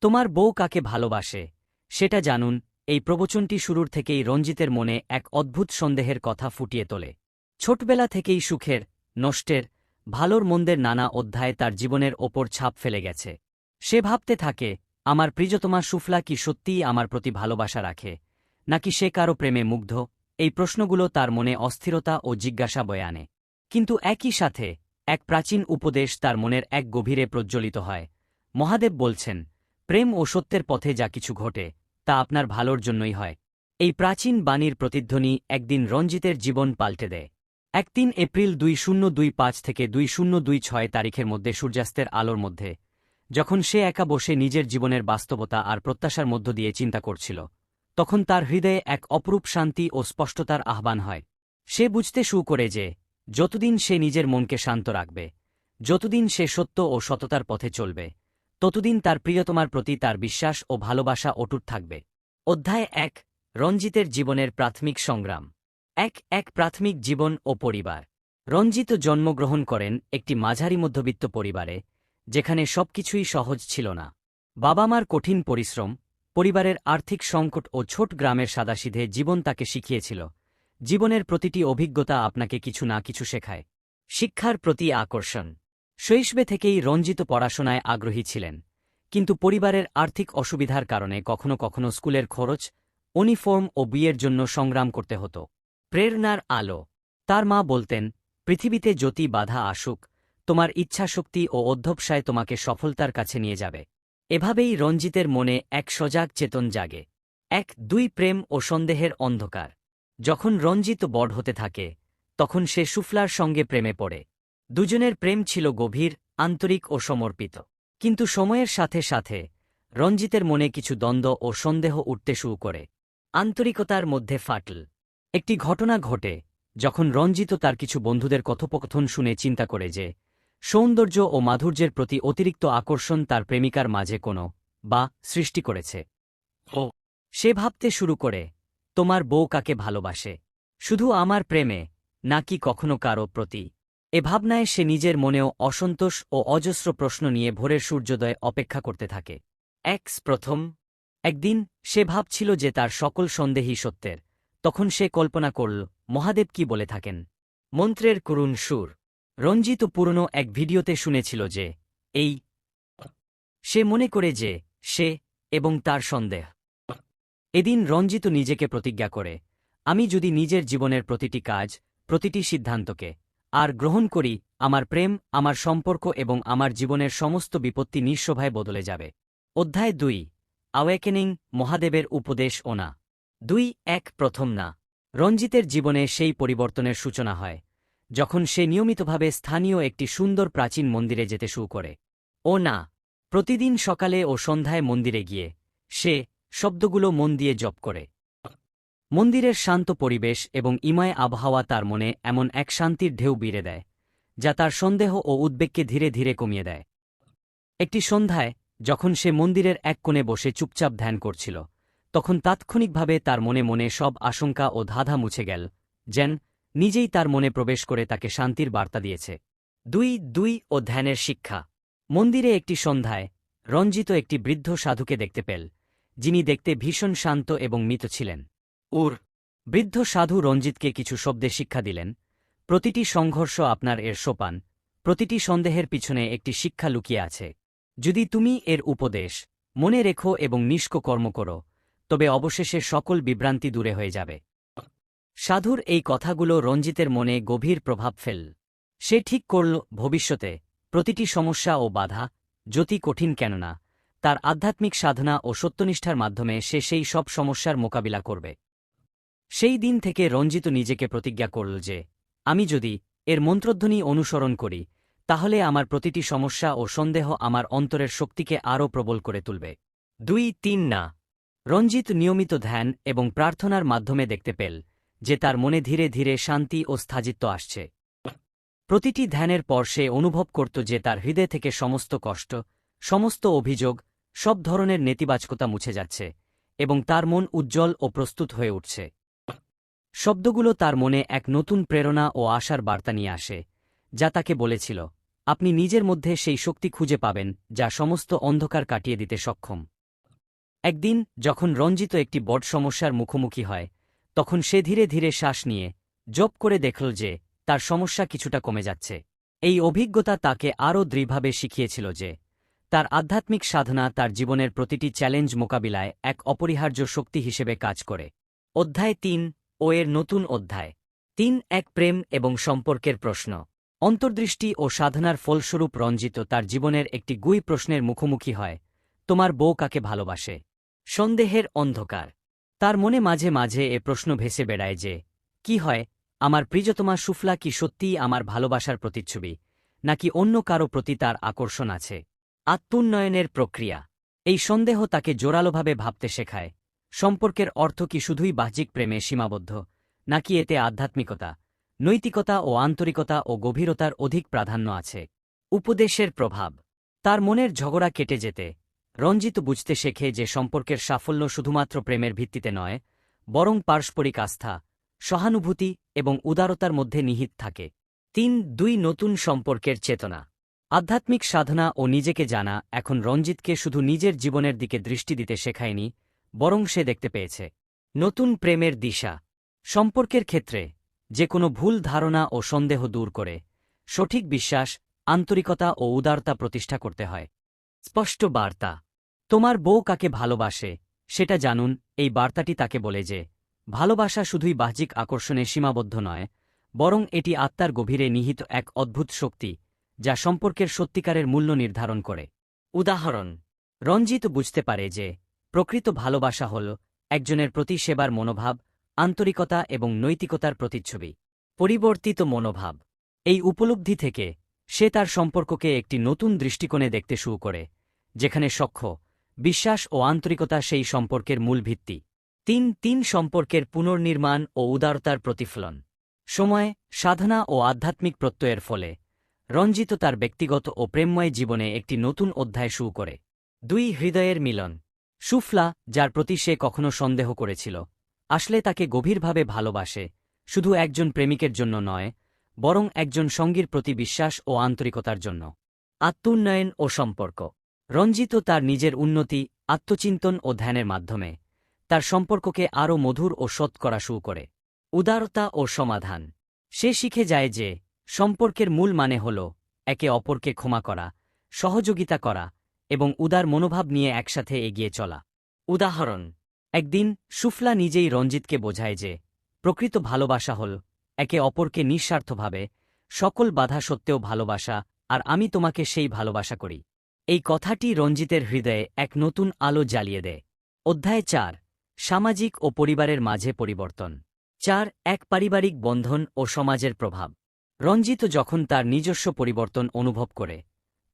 তোমার বউ কাকে ভালোবাসে? সেটা জানুন, এই প্রবচনটি শুরুর থেকেই রঞ্জিতের মনে এক অদ্ভুত সন্দেহের কথা ফুটিয়ে তোলে। ছোটবেলা থেকেই সুখের, নষ্টের, ভালোর মন্দের নানা অধ্যায় তার জীবনের ওপর ছাপ ফেলে গেছে। সে ভাবতে থাকে, আমার প্রিয়তমা সুফলা কি সত্যিই আমার প্রতি ভালোবাসা রাখে? নাকি সে কারও প্রেমে মুগ্ধ? এই প্রশ্নগুলো তার মনে অস্থিরতা ও জিজ্ঞাসা বয়ে আনে। কিন্তু একই সাথে, এক প্রাচীন উপদেশ তার মনের এক গভীরে প্রজ্জ্বলিত হয়। মহাদেব বলছেন প্রেম ও সত্যের পথে যা কিছু ঘটে, তা আপনার ভালোর জন্যই হয়। এই প্রাচীন বাণীর প্রতিধ্বনি একদিন রঞ্জিতের জীবন পাল্টে দেয়। এক তিন এপ্রিল দুই শূন্য দুই পাঁচ থেকে দুই শূন্য দুই ছয় তারিখের মধ্যে সূর্যাস্তের আলোর মধ্যে, যখন সে একা বসে নিজের জীবনের বাস্তবতা আর প্রত্যাশার মধ্য দিয়ে চিন্তা করছিল, তখন তার হৃদয়ে এক অপরূপ শান্তি ও স্পষ্টতার আহ্বান হয়। সে বুঝতে শু করে যে, যতদিন সে নিজের মনকে শান্ত রাখবে, যতদিন সে সত্য ও সততার পথে চলবে ততদিন তার প্রিয়তমার প্রতি তার বিশ্বাস ও ভালোবাসা অটুট থাকবে। অধ্যায় এক, রঞ্জিতের জীবনের প্রাথমিক সংগ্রাম। এক এক প্রাথমিক জীবন ও পরিবার। রঞ্জিত জন্মগ্রহণ করেন একটি মাঝারি মধ্যবিত্ত পরিবারে, যেখানে সবকিছুই সহজ ছিল না। বাবা মার কঠিন পরিশ্রম, পরিবারের আর্থিক সংকট ও ছোট গ্রামের সাদাসিধে জীবন তাকে শিখিয়েছিল। জীবনের প্রতিটি অভিজ্ঞতা আপনাকে কিছু না কিছু শেখায়। শিক্ষার প্রতি আকর্ষণ। শৈশবে থেকেই রঞ্জিত পড়াশোনায় আগ্রহী ছিলেন, কিন্তু পরিবারের আর্থিক অসুবিধার কারণে কখনো কখনো স্কুলের খরচ, ইউনিফর্ম ও বিয়ের জন্য সংগ্রাম করতে হতো। প্রেরণার আলো, তার মা বলতেন, পৃথিবীতে যতি বাধা আসুক, তোমার ইচ্ছাশক্তি ও অধ্যবসায় তোমাকে সফলতার কাছে নিয়ে যাবে। এভাবেই রঞ্জিতের মনে এক সজাগ চেতন জাগে, এক দুই প্রেম ও সন্দেহের অন্ধকার। যখন রঞ্জিত বড় হতে থাকে, তখন সে সুফলার সঙ্গে প্রেমে পড়ে। দুজনের প্রেম ছিল গভীর, আন্তরিক ও সমর্পিত। কিন্তু সময়ের সাথে সাথে, রঞ্জিতের মনে কিছু দ্বন্দ্ব ও সন্দেহ উঠতে শুরু করে। আন্তরিকতার মধ্যে ফাটল। একটি ঘটনা ঘটে, যখন রঞ্জিত তার কিছু বন্ধুদের কথোপকথন শুনে চিন্তা করে যে, সৌন্দর্য ও মাধুর্যের প্রতি অতিরিক্ত আকর্ষণ তার প্রেমিকার মাঝে কোনো বা সৃষ্টি করেছে। ও, সে ভাবতে শুরু করে, তোমার বউ কাকে ভালোবাসে? শুধু আমার প্রেমে, নাকি কখনো কারও প্রতি? এ ভাবনায় সে নিজের মনেও অসন্তোষ ও অজস্র প্রশ্ন নিয়ে ভোরের সূর্যোদয় অপেক্ষা করতে থাকে। এক্স প্রথম, একদিন সে ভাবছিল যে তার সকল সন্দেহী সত্যের। তখন সে কল্পনা করল, মহাদেব কি বলে থাকেন? মন্ত্রের করুণ সুর। রঞ্জিত পুরনো এক ভিডিওতে শুনেছিল যে, এই সে মনে করে যে, সে এবং তার সন্দেহ। এদিন রঞ্জিত নিজেকে প্রতিজ্ঞা করে, আমি যদি নিজের জীবনের প্রতিটি কাজ, প্রতিটি সিদ্ধান্তকে আর গ্রহণ করি, আমার প্রেম, আমার সম্পর্ক এবং আমার জীবনের সমস্ত বিপত্তি নিঃস্বভায় বদলে যাবে। অধ্যায় দুই আওয়েকেনিং মহাদেবের উপদেশ ওনা। দুই, এক, প্রথম না। রঞ্জিতের জীবনে সেই পরিবর্তনের সূচনা হয়, যখন সে নিয়মিতভাবে স্থানীয় একটি সুন্দর প্রাচীন মন্দিরে যেতে শুরু করে। ও না প্রতিদিন সকালে ও সন্ধ্যায় মন্দিরে গিয়ে, সে শব্দগুলো মন দিয়ে জপ করে। মন্দিরের শান্ত পরিবেশ এবং ইময় আবহাওয়া তার মনে এমন এক শান্তির ঢেউ বিড়ে দেয়, যা তার সন্দেহ ও উদ্বেগকে ধীরে ধীরে কমিয়ে দেয়। একটি সন্ধ্যায়, যখন সে মন্দিরের এক কোণে বসে চুপচাপ ধ্যান করছিল, তখন তাৎক্ষণিকভাবে তার মনে মনে সব আশঙ্কা ও ধাঁধা মুছে গেল, যেন নিজেই তার মনে প্রবেশ করে তাকে শান্তির বার্তা দিয়েছে। দুই দুই ও ধ্যানের শিক্ষা। মন্দিরে একটি সন্ধ্যায়, রঞ্জিত একটি বৃদ্ধ সাধুকে দেখতে পেল, যিনি দেখতে ভীষণ শান্ত এবং মৃত ছিলেন। উর বৃদ্ধ সাধু রঞ্জিতকে কিছু শব্দে শিক্ষা দিলেন, প্রতিটি সংঘর্ষ আপনার এর সোপান, প্রতিটি সন্দেহের পিছনে একটি শিক্ষা লুকিয়ে আছে। যদি তুমি এর উপদেশ, মনে রেখো এবং নিষ্ক কর্ম করো, তবে অবশেষে সকল বিভ্রান্তি দূরে হয়ে যাবে। সাধুর এই কথাগুলো রঞ্জিতের মনে গভীর প্রভাব ফেল। সে ঠিক করল, ভবিষ্যতে প্রতিটি সমস্যা ও বাধা যতি কঠিন কেননা, তার আধ্যাত্মিক সাধনা ও সত্যনিষ্ঠার মাধ্যমে সে সেই সব সমস্যার মোকাবিলা করবে। সেই দিন থেকে রঞ্জিত নিজেকে প্রতিজ্ঞা করল যে, আমি যদি এর মন্ত্রধ্বনি অনুসরণ করি, তাহলে আমার প্রতিটি সমস্যা ও সন্দেহ আমার অন্তরের শক্তিকে আরও প্রবল করে তুলবে। দুই তিন না। রঞ্জিত নিয়মিত ধ্যান এবং প্রার্থনার মাধ্যমে দেখতে পেল যে তার মনে ধীরে ধীরে শান্তি ও স্থাজিত্ব আসছে। প্রতিটি ধ্যানের পর সে অনুভব করত যে তার হৃদয় থেকে সমস্ত কষ্ট, সমস্ত অভিযোগ, সব ধরনের নেতিবাচকতা মুছে যাচ্ছে এবং তার মন উজ্জ্বল ও প্রস্তুত হয়ে উঠছে। শব্দগুলো তার মনে এক নতুন প্রেরণা ও আশার বার্তা নিয়ে আসে, যা তাকে বলেছিল, আপনি নিজের মধ্যে সেই শক্তি খুঁজে পাবেন, যা সমস্ত অন্ধকার কাটিয়ে দিতে সক্ষম। একদিন, যখন রঞ্জিত একটি বড় সমস্যার মুখোমুখি হয়, তখন সে ধীরে ধীরে শ্বাস নিয়ে জপ করে দেখল যে, তার সমস্যা কিছুটা কমে যাচ্ছে। এই অভিজ্ঞতা তাকে আরও দৃঢ়ভাবে শিখিয়েছিল যে, তার আধ্যাত্মিক সাধনা তার জীবনের প্রতিটি চ্যালেঞ্জ মোকাবিলায় এক অপরিহার্য শক্তি হিসেবে কাজ করে। অধ্যায় তিন ও এর নতুন অধ্যায়। তিন, এক প্রেম এবং সম্পর্কের প্রশ্ন। অন্তর্দৃষ্টি ও সাধনার ফলস্বরূপ রঞ্জিত তার জীবনের একটি গুই প্রশ্নের মুখোমুখি হয়, তোমার বউ কাকে ভালোবাসে? সন্দেহের অন্ধকার। তার মনে মাঝে মাঝে এ প্রশ্ন ভেসে বেড়ায় যে, কি হয়, আমার প্রিয়তমা সুফলা কি সত্যিই আমার ভালোবাসার প্রতিচ্ছবি, নাকি অন্য কারও প্রতি তার আকর্ষণ আছে? আত্মোন্নয়নের প্রক্রিয়া। এই সন্দেহ তাকে জোরালোভাবে ভাবতে শেখায় সম্পর্কের অর্থ কি শুধুই বাহ্যিক প্রেমে সীমাবদ্ধ, নাকি এতে আধ্যাত্মিকতা, নৈতিকতা ও আন্তরিকতা ও গভীরতার অধিক প্রাধান্য আছে? উপদেশের প্রভাব। তার মনের ঝগড়া কেটে যেতে, রঞ্জিত বুঝতে শেখে যে সম্পর্কের সাফল্য শুধুমাত্র প্রেমের ভিত্তিতে নয়, বরং পারস্পরিক আস্থা, সহানুভূতি এবং উদারতার মধ্যে নিহিত থাকে। তিন, দুই নতুন সম্পর্কের চেতনা। আধ্যাত্মিক সাধনা ও নিজেকে জানা এখন রঞ্জিতকে শুধু নিজের জীবনের দিকে দৃষ্টি দিতে শেখায়নি বরং সে দেখতে পেয়েছে। নতুন প্রেমের দিশা। সম্পর্কের ক্ষেত্রে যে কোনো ভুল ধারণা ও সন্দেহ দূর করে। সঠিক বিশ্বাস, আন্তরিকতা ও উদারতা প্রতিষ্ঠা করতে হয়। স্পষ্ট বার্তা। তোমার বউ কাকে ভালোবাসে, সেটা জানুন। এই বার্তাটি তাকে বলে যে, ভালোবাসা শুধুই বাহ্যিক আকর্ষণে সীমাবদ্ধ নয়, বরং এটি আত্মার গভীরে নিহিত এক অদ্ভুত শক্তি, যা সম্পর্কের সত্যিকারের মূল্য নির্ধারণ করে। উদাহরণ, রঞ্জিত বুঝতে পারে যে প্রকৃত ভালোবাসা হল একজনের প্রতি সেবার মনোভাব, আন্তরিকতা এবং নৈতিকতার প্রতিচ্ছবি, পরিবর্তিত মনোভাব। এই উপলব্ধি থেকে সে তার সম্পর্ককে একটি নতুন দৃষ্টিকোণে দেখতে শুরু করে, যেখানে সখ্য, বিশ্বাস ও আন্তরিকতা সেই সম্পর্কের মূল ভিত্তি। তিন তিন সম্পর্কের পুনর্নির্মাণ ও উদারতার প্রতিফলন। সময়, সাধনা ও আধ্যাত্মিক প্রত্যয়ের ফলে রঞ্জিত তার ব্যক্তিগত ও প্রেমময় জীবনে একটি নতুন অধ্যায় শুরু করে। দুই, হৃদয়ের মিলন। সুফলা, যার প্রতি সে কখনো সন্দেহ করেছিল, আসলে তাকে গভীরভাবে ভালোবাসে, শুধু একজন প্রেমিকের জন্য নয়, বরং একজন সঙ্গীর প্রতি বিশ্বাস ও আন্তরিকতার জন্য। আত্মোন্নয়ন ও সম্পর্ক। রঞ্জিত তার নিজের উন্নতি, আত্মচিন্তন ও ধ্যানের মাধ্যমে, তার সম্পর্ককে আরও মধুর ও সৎ করা শুরু করে। উদারতা ও সমাধান। সে শিখে যায় যে, সম্পর্কের মূল মানে হল, একে অপরকে ক্ষমা করা, সহযোগিতা করা এবং উদার মনোভাব নিয়ে একসাথে এগিয়ে চলা। উদাহরণ, একদিন সুফলা নিজেই রঞ্জিতকে বোঝায় যে, প্রকৃত ভালোবাসা হল একে অপরকে নিঃস্বার্থভাবে, সকল বাধা সত্ত্বেও ভালোবাসা, আর আমি তোমাকে সেই ভালোবাসা করি। এই কথাটি রঞ্জিতের হৃদয়ে এক নতুন আলো জ্বালিয়ে দেয়। অধ্যায় চার, সামাজিক ও পরিবারের মাঝে পরিবর্তন। চার, এক পারিবারিক বন্ধন ও সমাজের প্রভাব। রঞ্জিত যখন তার নিজস্ব পরিবর্তন অনুভব করে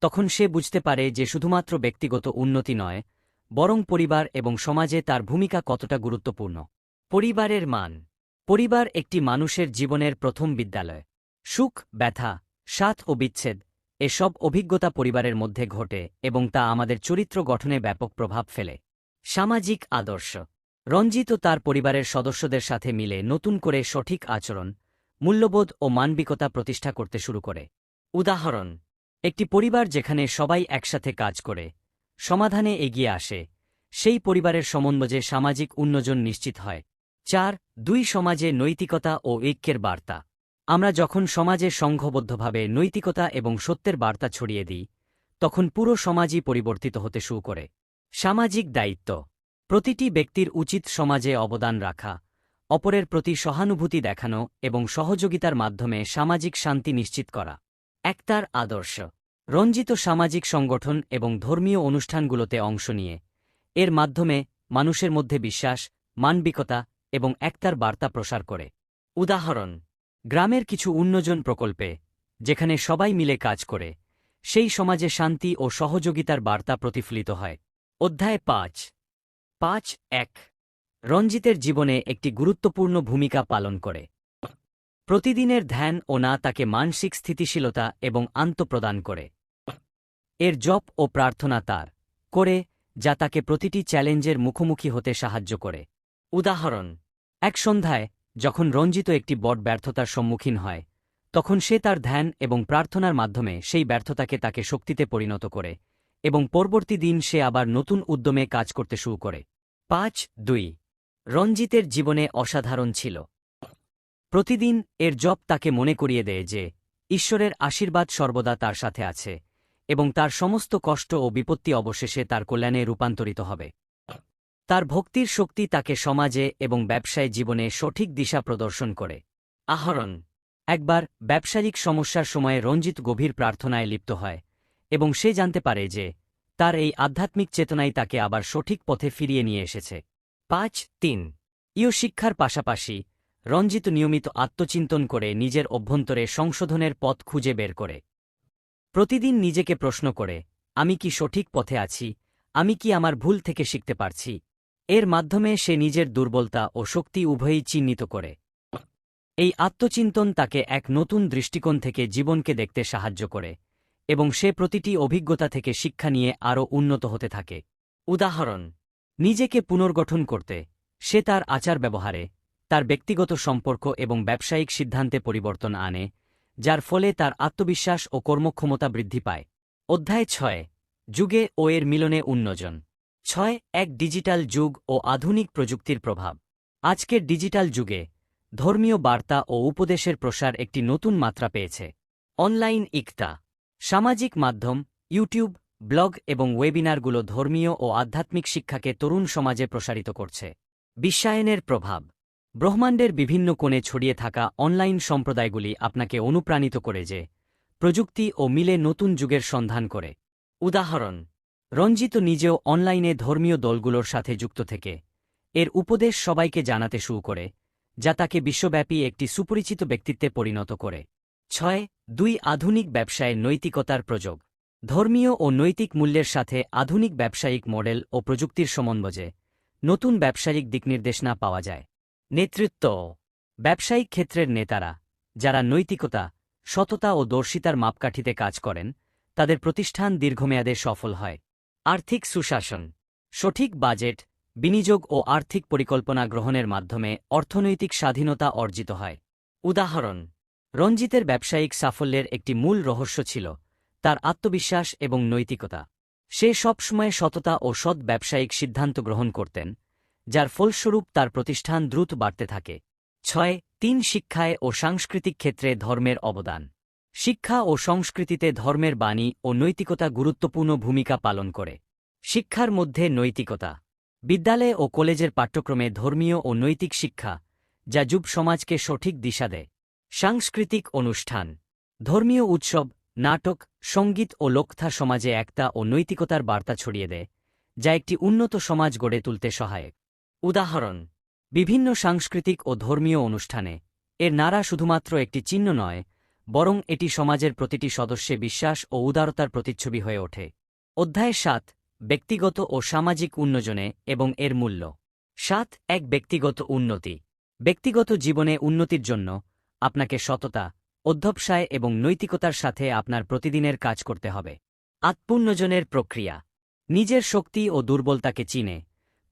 তখন সে বুঝতে পারে যে শুধুমাত্র ব্যক্তিগত উন্নতি নয়, বরং পরিবার এবং সমাজে তার ভূমিকা কতটা গুরুত্বপূর্ণ। পরিবারের মান। পরিবার একটি মানুষের জীবনের প্রথম বিদ্যালয়। সুখ, ব্যথা, সাথ ও বিচ্ছেদ, এসব অভিজ্ঞতা পরিবারের মধ্যে ঘটে এবং তা আমাদের চরিত্র গঠনে ব্যাপক প্রভাব ফেলে। সামাজিক আদর্শ। রঞ্জিত তার পরিবারের সদস্যদের সাথে মিলে নতুন করে সঠিক আচরণ, মূল্যবোধ ও মানবিকতা প্রতিষ্ঠা করতে শুরু করে। উদাহরণ একটি পরিবার যেখানে সবাই একসাথে কাজ করে, সমাধানে এগিয়ে আসে, সেই পরিবারের সমন্বয়ে সামাজিক উন্নজন নিশ্চিত হয়। চার, দুই সমাজে নৈতিকতা ও ঐক্যের বার্তা। আমরা যখন সমাজে সংঘবদ্ধভাবে নৈতিকতা এবং সত্যের বার্তা ছড়িয়ে দিই, তখন পুরো সমাজই পরিবর্তিত হতে শুরু করে। সামাজিক দায়িত্ব। প্রতিটি ব্যক্তির উচিত সমাজে অবদান রাখা, অপরের প্রতি সহানুভূতি দেখানো এবং সহযোগিতার মাধ্যমে সামাজিক শান্তি নিশ্চিত করা। একতার আদর্শ। রঞ্জিত সামাজিক সংগঠন এবং ধর্মীয় অনুষ্ঠানগুলোতে অংশ নিয়ে। এর মাধ্যমে মানুষের মধ্যে বিশ্বাস, মানবিকতা এবং একতার বার্তা প্রসার করে। উদাহরণ, গ্রামের কিছু উন্নজন প্রকল্পে, যেখানে সবাই মিলে কাজ করে, সেই সমাজে শান্তি ও সহযোগিতার বার্তা প্রতিফলিত হয়। অধ্যায় পাঁচ। পাঁচ এক। রঞ্জিতের জীবনে একটি গুরুত্বপূর্ণ ভূমিকা পালন করে। প্রতিদিনের ধ্যান ও না তাকে মানসিক স্থিতিশীলতা এবং আন্তঃপ্রদান করে। এর জপ ও প্রার্থনা তার করে, যা তাকে প্রতিটি চ্যালেঞ্জের মুখোমুখি হতে সাহায্য করে। উদাহরণ, এক সন্ধ্যায় যখন রঞ্জিত একটি বট ব্যর্থতার সম্মুখীন হয়, তখন সে তার ধ্যান এবং প্রার্থনার মাধ্যমে সেই ব্যর্থতাকে তাকে শক্তিতে পরিণত করে এবং পরবর্তী দিন সে আবার নতুন উদ্যমে কাজ করতে শুরু করে। পাঁচ, দুই, রঞ্জিতের জীবনে অসাধারণ ছিল। প্রতিদিন এর জপ তাকে মনে করিয়ে দেয় যে, ঈশ্বরের আশীর্বাদ সর্বদা তার সাথে আছে, এবং তার সমস্ত কষ্ট ও বিপত্তি অবশেষে তার কল্যাণে রূপান্তরিত হবে। তার ভক্তির শক্তি তাকে সমাজে এবং ব্যবসায় জীবনে সঠিক দিশা প্রদর্শন করে। আহরণ। একবার ব্যবসায়িক সমস্যার সময়ে রঞ্জিত গভীর প্রার্থনায় লিপ্ত হয়, এবং সে জানতে পারে যে, তার এই আধ্যাত্মিক চেতনাই তাকে আবার সঠিক পথে ফিরিয়ে নিয়ে এসেছে। পাঁচ, তিন। ইয় শিক্ষার পাশাপাশি রঞ্জিত নিয়মিত আত্মচিন্তন করে নিজের অভ্যন্তরে সংশোধনের পথ খুঁজে বের করে। প্রতিদিন নিজেকে প্রশ্ন করে, আমি কি সঠিক পথে আছি? আমি কি আমার ভুল থেকে শিখতে পারছি? এর মাধ্যমে সে নিজের দুর্বলতা ও শক্তি উভয়ই চিহ্নিত করে। এই আত্মচিন্তন তাকে এক নতুন দৃষ্টিকোণ থেকে জীবনকে দেখতে সাহায্য করে এবং সে প্রতিটি অভিজ্ঞতা থেকে শিক্ষা নিয়ে আরও উন্নত হতে থাকে। উদাহরণ, নিজেকে পুনর্গঠন করতে, সে তার আচার ব্যবহারে তার ব্যক্তিগত সম্পর্ক এবং ব্যবসায়িক সিদ্ধান্তে পরিবর্তন আনে, যার ফলে তার আত্মবিশ্বাস ও কর্মক্ষমতা বৃদ্ধি পায়। অধ্যায় ছয়, যুগে ও এর মিলনে উন্নজন ছয়, এক ডিজিটাল যুগ ও আধুনিক প্রযুক্তির প্রভাব। আজকের ডিজিটাল যুগে ধর্মীয় বার্তা ও উপদেশের প্রসার একটি নতুন মাত্রা পেয়েছে। অনলাইন ইকতা, সামাজিক মাধ্যম, ইউটিউব, ব্লগ এবং ওয়েবিনারগুলো ধর্মীয় ও আধ্যাত্মিক শিক্ষাকে তরুণ সমাজে প্রসারিত করছে। বিশ্বায়নের প্রভাব। ব্রহ্মাণ্ডের বিভিন্ন কোণে ছড়িয়ে থাকা অনলাইন সম্প্রদায়গুলি আপনাকে অনুপ্রাণিত করে যে, প্রযুক্তি ও মিলে নতুন যুগের সন্ধান করে। উদাহরণ, রঞ্জিত নিজেও অনলাইনে ধর্মীয় দলগুলোর সাথে যুক্ত থেকে, এর উপদেশ সবাইকে জানাতে শুরু করে, যা তাকে বিশ্বব্যাপী একটি সুপরিচিত ব্যক্তিত্বে পরিণত করে। ছয়, দুই আধুনিক ব্যবসায় নৈতিকতার প্রযোগ। ধর্মীয় ও নৈতিক মূল্যের সাথে আধুনিক ব্যবসায়িক মডেল ও প্রযুক্তির সমন্বয়ে নতুন ব্যবসায়িক দিকনির্দেশনা পাওয়া যায়। নেতৃত্ব ব্যবসায়িক ক্ষেত্রের নেতারা, যারা নৈতিকতা, সততা ও দর্শিতার মাপকাঠিতে কাজ করেন, তাদের প্রতিষ্ঠান দীর্ঘমেয়াদে সফল হয়। আর্থিক সুশাসন, সঠিক বাজেট, বিনিয়োগ ও আর্থিক পরিকল্পনা গ্রহণের মাধ্যমে অর্থনৈতিক স্বাধীনতা অর্জিত হয়। উদাহরণ, রঞ্জিতের ব্যবসায়িক সাফল্যের একটি মূল রহস্য ছিল তার আত্মবিশ্বাস এবং নৈতিকতা। সে সবসময় সততা ও সৎ ব্যবসায়িক সিদ্ধান্ত গ্রহণ করতেন যার ফলস্বরূপ তার প্রতিষ্ঠান দ্রুত বাড়তে থাকে। ছয়, তিন শিক্ষায় ও সাংস্কৃতিক ক্ষেত্রে ধর্মের অবদান। শিক্ষা ও সংস্কৃতিতে ধর্মের বাণী ও নৈতিকতা গুরুত্বপূর্ণ ভূমিকা পালন করে। শিক্ষার মধ্যে নৈতিকতা। বিদ্যালয় ও কলেজের পাঠ্যক্রমে ধর্মীয় ও নৈতিক শিক্ষা, যা যুব সমাজকে সঠিক দিশা দেয়। সাংস্কৃতিক অনুষ্ঠান। ধর্মীয় উৎসব, নাটক, সংগীত ও লোকথা সমাজে একতা ও নৈতিকতার বার্তা ছড়িয়ে দেয়, যা একটি উন্নত সমাজ গড়ে তুলতে সহায়ক। উদাহরণ, বিভিন্ন সাংস্কৃতিক ও ধর্মীয় অনুষ্ঠানে, এর নারা শুধুমাত্র একটি চিহ্ন নয়, বরং এটি সমাজের প্রতিটি সদস্যে বিশ্বাস ও উদারতার প্রতিচ্ছবি হয়ে ওঠে। অধ্যায় সাত, ব্যক্তিগত ও সামাজিক উন্নয়নে এবং এর মূল্য। সাত, এক ব্যক্তিগত উন্নতি। ব্যক্তিগত জীবনে উন্নতির জন্য আপনাকে সততা, অধ্যবসায় এবং নৈতিকতার সাথে আপনার প্রতিদিনের কাজ করতে হবে। আত্মোন্নজনের প্রক্রিয়া। নিজের শক্তি ও দুর্বলতাকে চিনে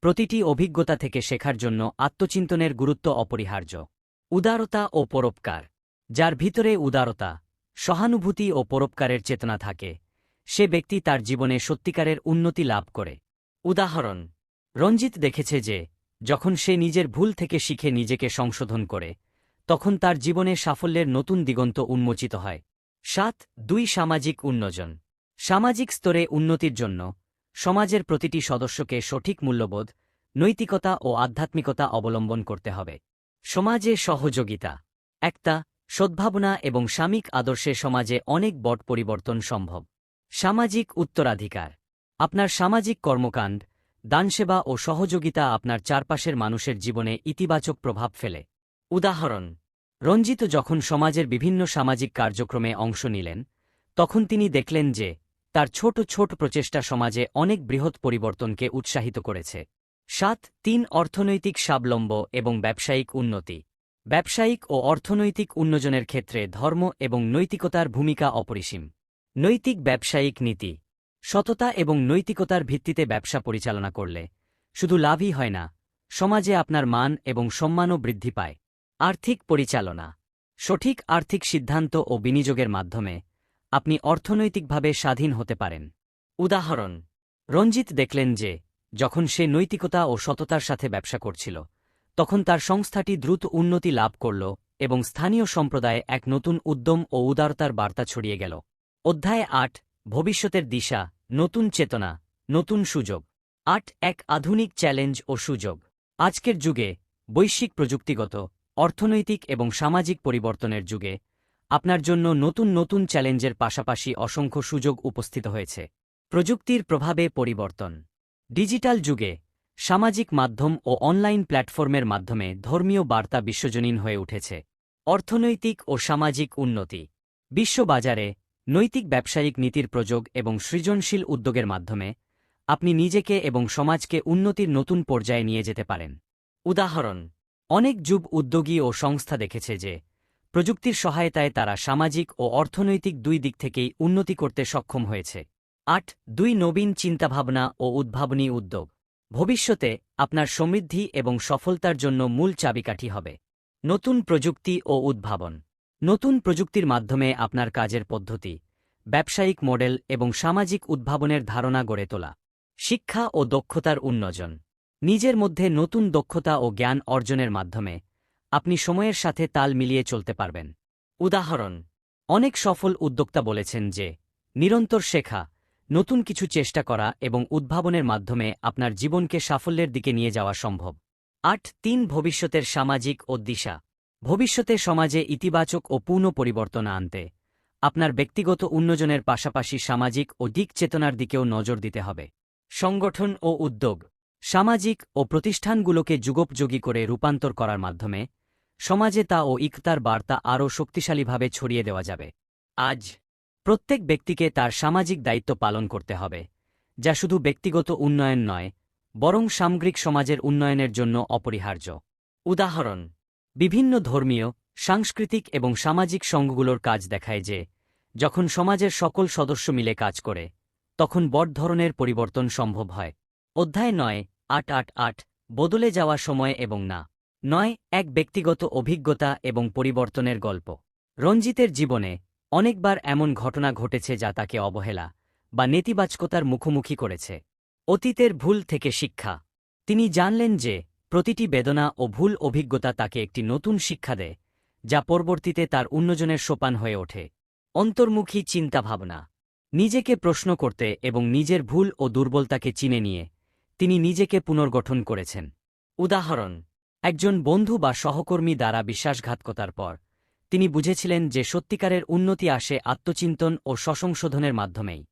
প্রতিটি অভিজ্ঞতা থেকে শেখার জন্য আত্মচিন্তনের গুরুত্ব অপরিহার্য। উদারতা ও পরোপকার। যার ভিতরে উদারতা, সহানুভূতি ও পরোপকারের চেতনা থাকে, সে ব্যক্তি তার জীবনে সত্যিকারের উন্নতি লাভ করে। উদাহরণ, রঞ্জিত দেখেছে যে, যখন সে নিজের ভুল থেকে শিখে নিজেকে সংশোধন করে, তখন তার জীবনে সাফল্যের নতুন দিগন্ত উন্মোচিত হয়। সাত, দুই সামাজিক উন্নজন সামাজিক স্তরে উন্নতির জন্য সমাজের প্রতিটি সদস্যকে সঠিক মূল্যবোধ, নৈতিকতা ও আধ্যাত্মিকতা অবলম্বন করতে হবে। সমাজে সহযোগিতা একটা সদ্ভাবনা এবং সামিক আদর্শে সমাজে অনেক বট পরিবর্তন সম্ভব। সামাজিক উত্তরাধিকার, আপনার সামাজিক কর্মকাণ্ড, দানসেবা ও সহযোগিতা আপনার চারপাশের মানুষের জীবনে ইতিবাচক প্রভাব ফেলে। উদাহরণ, রঞ্জিত যখন সমাজের বিভিন্ন সামাজিক কার্যক্রমে অংশ নিলেন, তখন তিনি দেখলেন যে তার ছোট ছোট প্রচেষ্টা সমাজে অনেক বৃহৎ পরিবর্তনকে উৎসাহিত করেছে। সাত, তিন, অর্থনৈতিক স্বাবলম্ব এবং ব্যবসায়িক উন্নতি। ব্যবসায়িক ও অর্থনৈতিক উন্নয়নের ক্ষেত্রে ধর্ম এবং নৈতিকতার ভূমিকা অপরিসীম। নৈতিক ব্যবসায়িক নীতি। সততা এবং নৈতিকতার ভিত্তিতে ব্যবসা পরিচালনা করলে শুধু লাভই হয় না, সমাজে আপনার মান এবং সম্মানও বৃদ্ধি পায়। আর্থিক পরিচালনা। সঠিক আর্থিক সিদ্ধান্ত ও বিনিয়োগের মাধ্যমে আপনি অর্থনৈতিকভাবে স্বাধীন হতে পারেন। উদাহরণ, রঞ্জিত দেখলেন যে, যখন সে নৈতিকতা ও সততার সাথে ব্যবসা করছিল, তখন তার সংস্থাটি দ্রুত উন্নতি লাভ করল এবং স্থানীয় সম্প্রদায়ে এক নতুন উদ্যম ও উদারতার বার্তা ছড়িয়ে গেল। অধ্যায় আট, ভবিষ্যতের দিশা, নতুন চেতনা, নতুন সুযোগ। আট, এক আধুনিক চ্যালেঞ্জ ও সুযোগ। আজকের যুগে বৈশ্বিক প্রযুক্তিগত, অর্থনৈতিক এবং সামাজিক পরিবর্তনের যুগে আপনার জন্য নতুন নতুন চ্যালেঞ্জের পাশাপাশি অসংখ্য সুযোগ উপস্থিত হয়েছে। প্রযুক্তির প্রভাবে পরিবর্তন। ডিজিটাল যুগে, সামাজিক মাধ্যম ও অনলাইন প্ল্যাটফর্মের মাধ্যমে ধর্মীয় বার্তা বিশ্বজনীন হয়ে উঠেছে। অর্থনৈতিক ও সামাজিক উন্নতি। বিশ্ববাজারে নৈতিক ব্যবসায়িক নীতির প্রযোগ এবং সৃজনশীল উদ্যোগের মাধ্যমে আপনি নিজেকে এবং সমাজকে উন্নতির নতুন পর্যায়ে নিয়ে যেতে পারেন। উদাহরণ, অনেক যুব উদ্যোগী ও সংস্থা দেখেছে যে প্রযুক্তির সহায়তায় তারা সামাজিক ও অর্থনৈতিক দুই দিক থেকেই উন্নতি করতে সক্ষম হয়েছে। আট, দুই নবীন চিন্তাভাবনা ও উদ্ভাবনী উদ্যোগ। ভবিষ্যতে আপনার সমৃদ্ধি এবং সফলতার জন্য মূল চাবিকাঠি হবে। নতুন প্রযুক্তি ও উদ্ভাবন। নতুন প্রযুক্তির মাধ্যমে আপনার কাজের পদ্ধতি, ব্যবসায়িক মডেল এবং সামাজিক উদ্ভাবনের ধারণা গড়ে তোলা। শিক্ষা ও দক্ষতার উন্নয়ন। নিজের মধ্যে নতুন দক্ষতা ও জ্ঞান অর্জনের মাধ্যমে আপনি সময়ের সাথে তাল মিলিয়ে চলতে পারবেন। উদাহরণ, অনেক সফল উদ্যোক্তা বলেছেন যে, নিরন্তর শেখা, নতুন কিছু চেষ্টা করা এবং উদ্ভাবনের মাধ্যমে আপনার জীবনকে সাফল্যের দিকে নিয়ে যাওয়া সম্ভব। আট, তিন, ভবিষ্যতের সামাজিক ও দিশা। ভবিষ্যতে সমাজে ইতিবাচক ও পূর্ণ পরিবর্তন আনতে। আপনার ব্যক্তিগত উন্নয়নের পাশাপাশি সামাজিক ও দিক চেতনার দিকেও নজর দিতে হবে। সংগঠন ও উদ্যোগ, সামাজিক ও প্রতিষ্ঠানগুলোকে যুগোপযোগী করে রূপান্তর করার মাধ্যমে সমাজে তা ও ইকতার বার্তা আরও শক্তিশালীভাবে ছড়িয়ে দেওয়া যাবে। আজ, প্রত্যেক ব্যক্তিকে তার সামাজিক দায়িত্ব পালন করতে হবে, যা শুধু ব্যক্তিগত উন্নয়ন নয়, বরং সামগ্রিক সমাজের উন্নয়নের জন্য অপরিহার্য। উদাহরণ, বিভিন্ন ধর্মীয়, সাংস্কৃতিক এবং সামাজিক সংঘগুলোর কাজ দেখায় যে, যখন সমাজের সকল সদস্য মিলে কাজ করে, তখন বড় ধরনের পরিবর্তন সম্ভব হয়। অধ্যায় নয়, আট আট আট, বদলে যাওয়া সময় এবং না। নয়, এক ব্যক্তিগত অভিজ্ঞতা এবং পরিবর্তনের গল্প। রঞ্জিতের জীবনে অনেকবার এমন ঘটনা ঘটেছে যা তাকে অবহেলা বা নেতিবাচকতার মুখোমুখি করেছে। অতীতের ভুল থেকে শিক্ষা। তিনি জানলেন যে প্রতিটি বেদনা ও ভুল অভিজ্ঞতা তাকে একটি নতুন শিক্ষা দেয়, যা পরবর্তীতে তার উন্নজনের সোপান হয়ে ওঠে। অন্তর্মুখী চিন্তাভাবনা। নিজেকে প্রশ্ন করতে এবং নিজের ভুল ও দুর্বলতাকে চিনে নিয়ে তিনি নিজেকে পুনর্গঠন করেছেন। উদাহরণ একজন বন্ধু বা সহকর্মী দ্বারা বিশ্বাসঘাতকতার পর, তিনি বুঝেছিলেন যে সত্যিকারের উন্নতি আসে আত্মচিন্তন ও সসংশোধনের মাধ্যমেই।